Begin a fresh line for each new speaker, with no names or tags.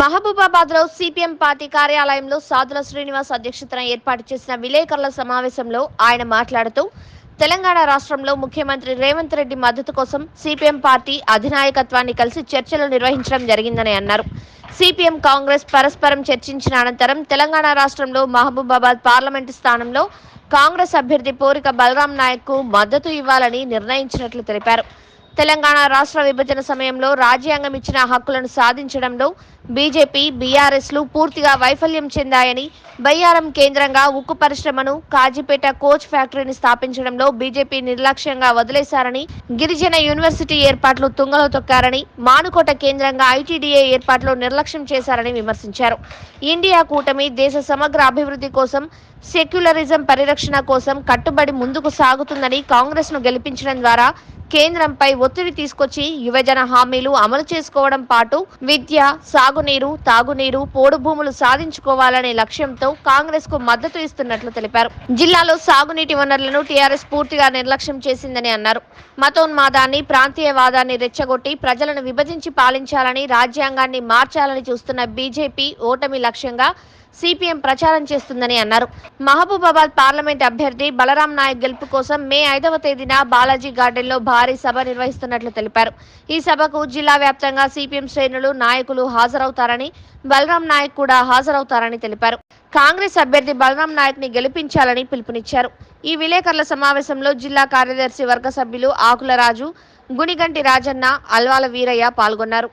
మహబూబాబాద్లో CPM party కార్యాలయంలో సాధుల శ్రీనివాస్ అధ్యక్షతన ఏర్పాటు చేసిన విలేకరుల సమావేశంలో ఆయన మాట్లాడుతూ తెలంగాణ రాష్ట్రంలో ముఖ్యమంత్రి రేవంత్ రెడ్డి మద్దతు కోసం సిపిఎం పార్టీ అధినాయకత్వాన్ని కలిసి చర్చలు నిర్వహించడం జరిగిందని అన్నారు. సిపిఎం కాంగ్రెస్ పరస్పరం చర్చించిన అనంతరం తెలంగాణ రాష్ట్రంలో మహబూబాబాద్ పార్లమెంటు స్థానంలో కాంగ్రెస్ అభ్యర్థి పోరిక బలరాం నాయక్కు మద్దతు ఇవ్వాలని నిర్ణయించినట్లు తెలిపారు. తెలంగాణ రాష్ట్ర విభజన సమయంలో రాజ్యాంగం ఇచ్చిన హక్కులను సాధించడంలో బీజేపీ బీఆర్ఎస్లు పూర్తిగా వైఫల్యం చెందాయని బయ్యారం కేంద్రంగా ఉక్కు పరిశ్రమను కాజీపేట కోచ్ ఫ్యాక్టరీని స్థాపించడంలో బీజేపీ నిర్లక్ష్యంగా వదిలేశారని గిరిజన యూనివర్సిటీ ఏర్పాట్లు తుంగలో తొక్కారని మానుకోట కేంద్రంగా ఐటీడీఏ ఏర్పాట్లు నిర్లక్ష్యం చేశారని విమర్శించారు. ఇండియా కూటమి దేశ సమగ్ర అభివృద్ధి కోసం సెక్యులరిజం పరిరక్షణ కోసం కట్టుబడి ముందుకు సాగుతుందని కాంగ్రెస్ను గెలిపించడం ద్వారా కేంద్రంపై ఒత్తిడి తీసుకొచ్చి యువజన హామీలు అమలు చేసుకోవడం పాటు విద్య సాగునీరు తాగునీరు పోడు భూములు సాధించుకోవాలనే లక్ష్యంతో కాంగ్రెస్కు మద్దతు ఇస్తున్నట్లు తెలిపారు. జిల్లాలో సాగునీటి వనరులను టీఆర్ఎస్ పూర్తిగా నిర్లక్ష్యం చేసిందని అన్నారు. మతోన్మాదాన్ని ప్రాంతీయవాదాన్ని రెచ్చగొట్టి ప్రజలను విభజించి పాలించాలని రాజ్యాంగాన్ని మార్చాలని చూస్తున్న బీజేపీ ఓటమి లక్ష్యంగా సిపిఎం ప్రచారం చేస్తుందని అన్నారు. మహబూబాబాద్ పార్లమెంట్ అభ్యర్థి బలరాం నాయక్ గెలుపు కోసం మే ఐదవ తేదీన బాలాజీ గార్డెన్లో భారీ సభ నిర్వహిస్తున్నట్లు తెలిపారు. ఈ సభకు జిల్లా వ్యాప్తంగా సిపిఎం శ్రేణులు నాయకులు హాజరవుతారని బలరాం నాయక్ కూడా హాజరవుతారని తెలిపారు. కాంగ్రెస్ అభ్యర్థి బలరాం నాయక్ని గెలిపించాలని పిలుపునిచ్చారు. ఈ విలేకరుల సమావేశంలో జిల్లా కార్యదర్శి వర్గ సభ్యులు ఆకుల రాజు గునిగంటి రాజన్న అల్వాల వీరయ్య పాల్గొన్నారు.